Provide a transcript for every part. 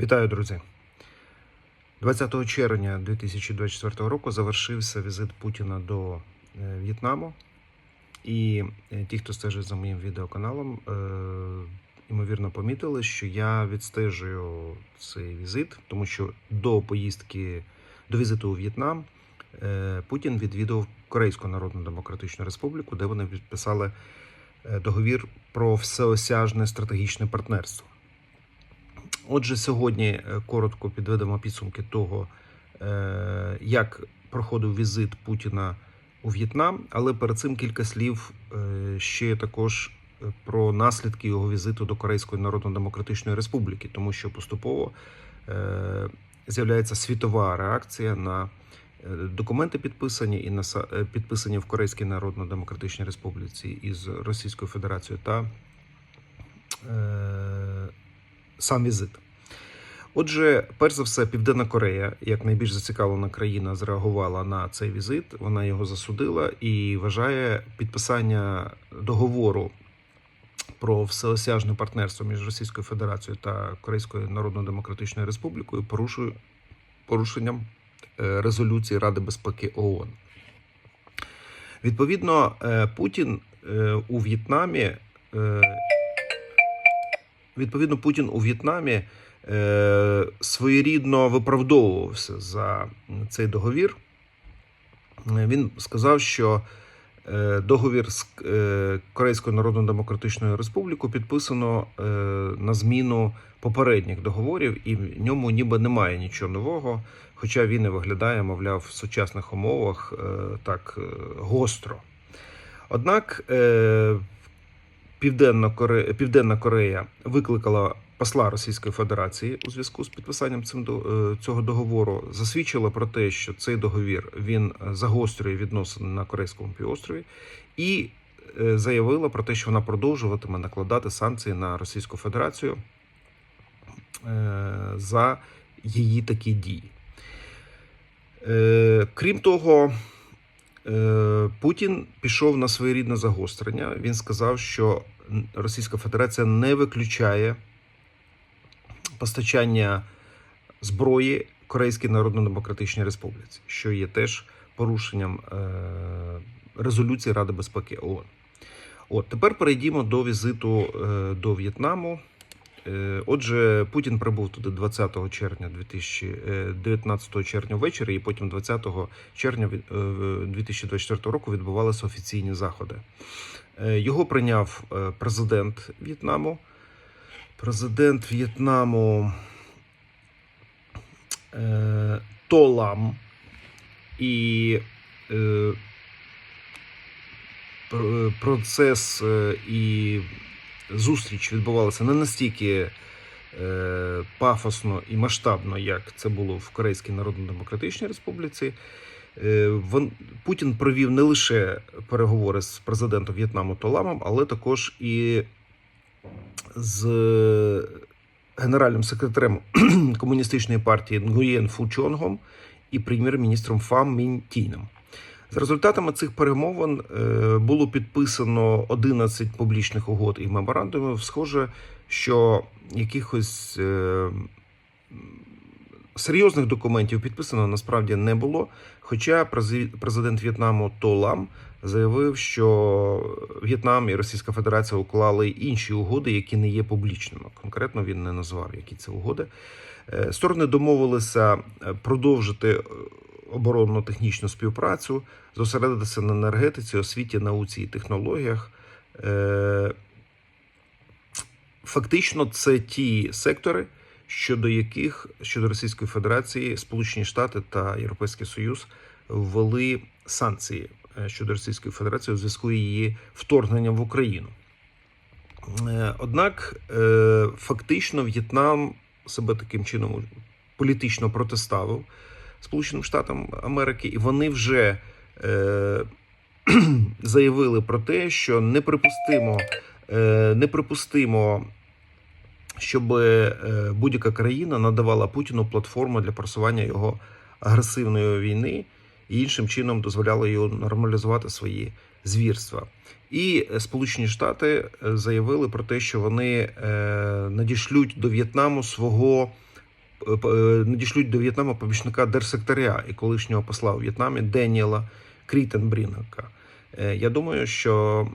Вітаю, друзі. 20 червня 2024 року завершився візит Путіна до е, В'єтнаму. І е, ті, хто стежить за моїм відеоканалом, е, ймовірно помітили, що я відстежую цей візит, тому що до поїздки до візиту у В'єтнам Путін відвідав Корейську Народну Демократичну Республіку, де вони підписали договір про всеосяжне стратегічне партнерство. Отже, сьогодні е, коротко підведемо підсумки того, е, як проходив візит Путіна у В'єтнам, але перед цим кілька слів е, ще також про наслідки його візиту до Корейської Народно-Демократичної Республіки, тому що поступово з'являється світова реакція на документи підписані і на підписані в Корейській Народно-Демократичній Республіці із Російською Федерацією та сам візит. Отже, перш за все, Південна Корея, як найбільш зацікавлена країна, зреагувала на цей візит. Вона його засудила і вважає підписання договору про всеосяжне партнерство між Російською Федерацією та Корейською Народно-Демократичною Республікою порушенням е, резолюції Ради безпеки ООН. Відповідно, е, Путін е, у В'єтнамі. Відповідно, Путін у В'єтнамі е, своєрідно виправдовувався за цей договір. Він сказав, що е, договір з е, Корейською Народно-Демократичною Республікою підписано е, на зміну попередніх договорів, і в ньому ніби немає нічого нового, хоча він і виглядає, мовляв, в сучасних умовах так гостро. Однак Південна Корея, викликала посла Російської Федерації у зв'язку з підписанням цим е, цього договору. Засвідчила про те, що цей договір він е, загострює відносини на Корейському півострові, і е, заявила про те, що вона продовжуватиме накладати санкції на Російську Федерацію за її такі дії. Крім того, Путін пішов на своєрідне загострення. Він сказав, що Російська Федерація не виключає постачання зброї Корейській Народно-Демократичній Республіці, що є теж порушенням е, резолюції Ради безпеки ООН. От тепер перейдімо до візиту е, до В'єтнаму. Е, Отже, Путін прибув туди 20 червня 2019 червня ввечері, і потім 20 червня е, 2024 року відбувалися офіційні заходи. Е, Його прийняв е, президент В'єтнаму. Президент В'єтнаму е, Толам і е, процес е, і зустріч відбувалася не настільки е, пафосно і масштабно, як це було в Корейській Народно-Демократичній Республіці. Е, вон, Путін провів не лише переговори з президентом В'єтнаму Толамом, але також і з генеральним секретарем комуністичної партії Нгуєн Фучонгом і прем'єр-міністром Фам Мін За результатами цих перемовин е, було підписано 11 публічних угод і меморандумів. Схоже, що якихось е, серйозних документів підписано насправді не було. Хоча президент В'єтнаму То Лам заявив, що В'єтнам і Російська Федерація уклали інші угоди, які не є публічними. Конкретно він не назвав, які це угоди. Е, Сторони домовилися продовжити оборонно-технічну співпрацю, зосередитися на енергетиці, освіті, науці і технологіях. Е, Фактично, це ті сектори, щодо яких щодо Російської Федерації Сполучені Штати та Європейський Союз ввели санкції е, щодо Російської Федерації у зв'язку з її вторгненням в Україну. Е, Однак, фактично, В'єтнам себе таким чином політично протиставив Сполученим Штатам Америки, і вони вже е, заявили про те, що неприпустимо, е, неприпустимо, щоб е, будь-яка країна надавала Путіну платформу для просування його агресивної війни і іншим чином дозволяла його нормалізувати свої звірства. І Сполучені Штати е, заявили про те, що вони е, надішлють до В'єтнаму свого надішлють до В'єтнаму помічника держсекретаря і колишнього посла у В'єтнамі Деніела Крітенбрінгака. Е, Я думаю, що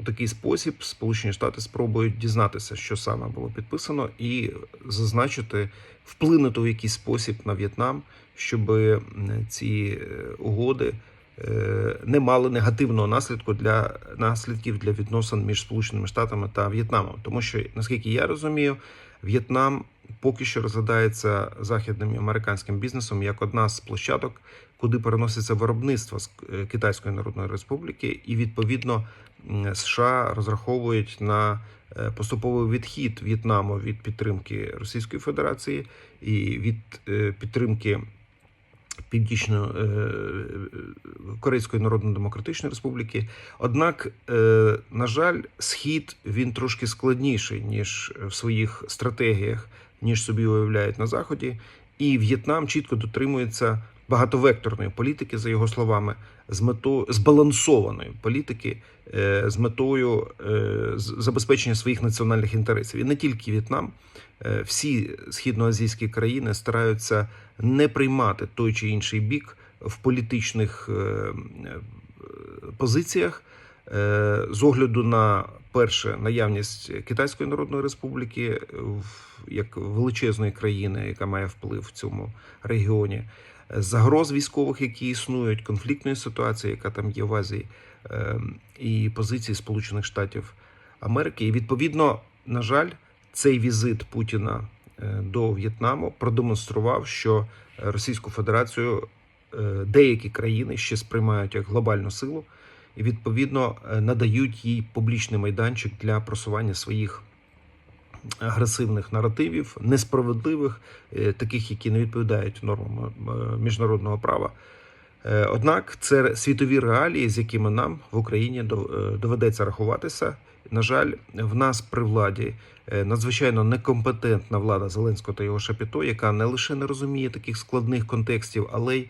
у такий спосіб Сполучені Штати спробують дізнатися, що саме було підписано, і зазначити, вплинути у якийсь спосіб на В'єтнам, щоб ці е, угоди е, не мали негативного наслідку для наслідків для відносин між Сполученими Штатами та В'єтнамом. Тому що, наскільки я розумію, В'єтнам поки що розглядається західним американським бізнесом як одна з площадок, куди переноситься виробництво з е, Китайської Народної Республіки, і відповідно США розраховують на е, поступовий відхід В'єтнаму від підтримки Російської Федерації і від е, підтримки Північної е, Корейської Народно-Демократичної Республіки. Однак, е, на жаль, схід він трошки складніший ніж в своїх стратегіях, ніж собі уявляють на заході. І В'єтнам чітко дотримується багатовекторної політики, за його словами, з метою збалансованої політики, е, з метою е, забезпечення своїх національних інтересів. І не тільки В'єтнам, е, всі східноазійські країни стараються не приймати той чи інший бік в політичних позиціях з огляду на перше наявність Китайської Народної Республіки е, як величезної країни, яка має вплив в цьому регіоні, е, загроз військових, які існують, конфліктної ситуації, яка там є в Азії, е, і позиції Сполучених Штатів Америки. І відповідно, на жаль, цей візит Путіна е, до В'єтнаму продемонстрував, що Російську Федерацію деякі країни ще сприймають як глобальну силу, і відповідно е, надають їй публічний майданчик для просування своїх агресивних наративів, несправедливих, е, таких, які не відповідають нормам е, міжнародного права. Однак це світові реалії, з якими нам в Україні доведеться рахуватися. На жаль, в нас при владі надзвичайно некомпетентна влада Зеленського та його шапіто, яка не лише не розуміє таких складних контекстів, але й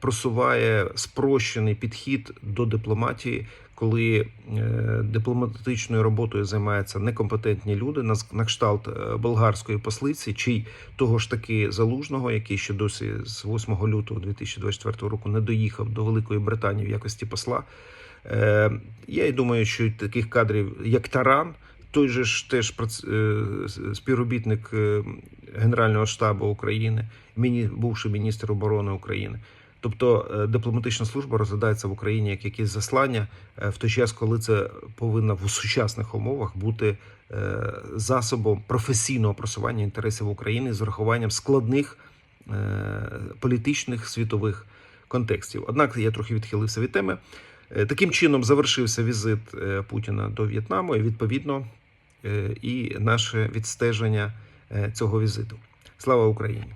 просуває спрощений підхід до дипломатії, коли е, дипломатичною роботою займаються некомпетентні люди, на, кшталт е, болгарської послиці, чи того ж таки залужного, який ще досі з 8 лютого 2024 року не доїхав до Великої Британії в якості посла. Е, я й думаю, що таких кадрів, як Таран, той же ж теж е, співробітник е, Генерального штабу України, міні, бувший міністр оборони України. Тобто е, дипломатична служба розглядається в Україні як якесь заслання в той час, коли це повинно в сучасних умовах бути засобом професійного просування інтересів України з врахуванням складних політичних світових контекстів. Однак я трохи відхилився від теми. Таким чином завершився візит Путіна до В'єтнаму, і відповідно і наше відстеження е, цього візиту. Слава Україні!